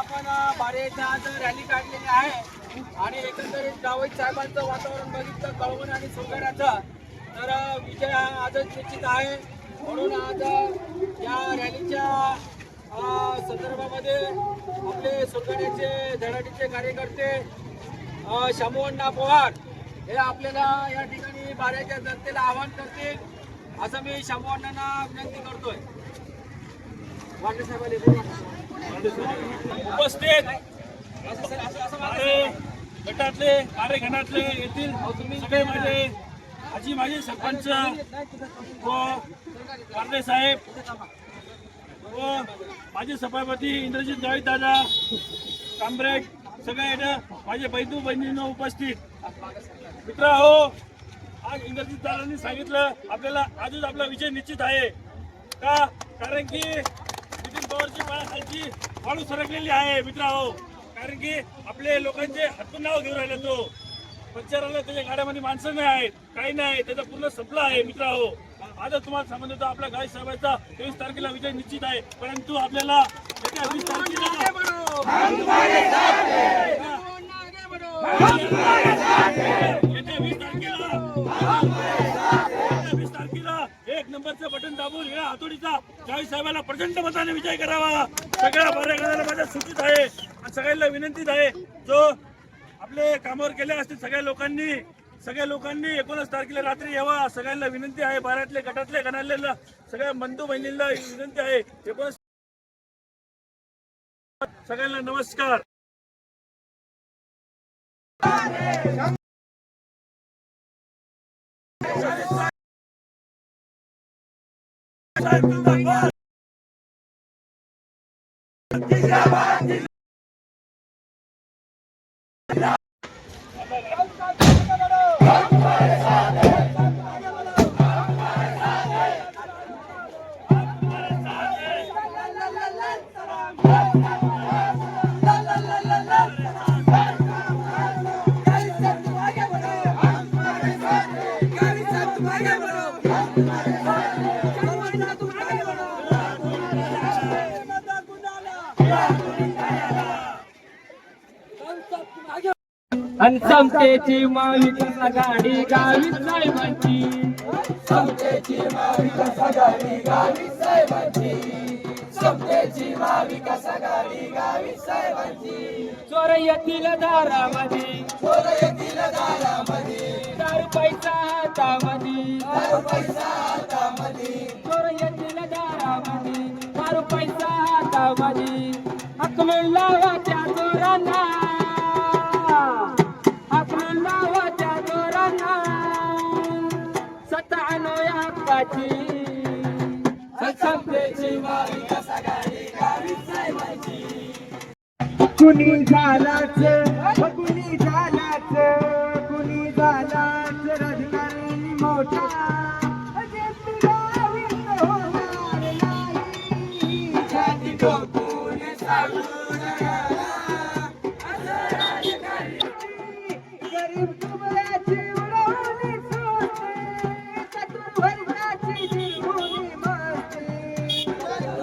आपण बारेच्या बारे आज रॅली काढलेली आहे. आणि एकंदरीत जावई साहेबांचं वातावरण बघितलं कळवण आणि सोंगाड्याचं तर विजय हा आजच निश्चित आहे. म्हणून आज या रॅलीच्या संदर्भामध्ये आपले सोंगाड्याचे धडाडीचे कार्यकर्ते शामूअण्णा पवार हे आपल्याला या ठिकाणी बाऱ्याच्या जनतेला आवाहन करतील असं मी शामूअण्णांना विनंती करतोय. वाटे साहेबांनी बोला. उपस्थित. गटातले बारे येथील सगळे माझे आजी माझे सरपंच व पारडे साहेब व माझे सभापती इंद्रजित जावेद दादा कामरेड सगळे माझे बैदू बहिणींना उपस्थित. मित्र हो आज इंद्रजित दादांनी सांगितलं आपल्याला आजच आपला विजय निश्चित आहे. का? कारण की नितीन पवारची पायाखालची वाळू सरकलेली आहे मित्रांनो. कारण की आपले लोकांचे हातून नाव घेऊन राहिले तो. प्रचाराला त्याच्या गाड्यामध्ये माणसं नाही आहेत काही नाही त्याचा पूर्ण संपला आहे मित्रांनो. आता तुम्हाला सांगत होतो आपल्या गाय साहेबांचा तेवीस तारखेला विजय निश्चित आहे. परंतु आपल्याला येत्या वीस तारखेला बटन दाबून या हातोडीचा जावी साहेबाला प्रचंड मताने विजय करावा. सगळ्या कार्यकर्त्याला माझ्या सूचित आहे. आणि सगळ्यांना विनंतीच आहे. जो आपले कामावर गेले असतील सगळ्या लोकांनी सगळ्या लोकांनी एकोणीस तारखेला रात्री यावा. सगळ्यांना विनंती आहे. बारातले गटातले गणातले सगळ्या बंधू बहिणींना विनंती आहे. एकोणीस सगळ्यांना नमस्कार. साहेब जिंदाबाद. आणि समतेची महाविकास आघाडी गावी साहेबांची समतेची महाविकास आघाडी गावी साहेबांची समतेची महाविकास आघाडी गावी साहेबांची चोर येथील दारामध्ये. चोर येथील दारामध्ये. दारू पैसा हातामध्ये. दारू पैसा हातामध्ये. चोर येथील दारामध्ये. दारू पैसा हातामध्ये. हक मिळावा त्या चोरांना. या हक्काची संपलेची गावी कुणी कुणी झालाच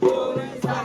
coração.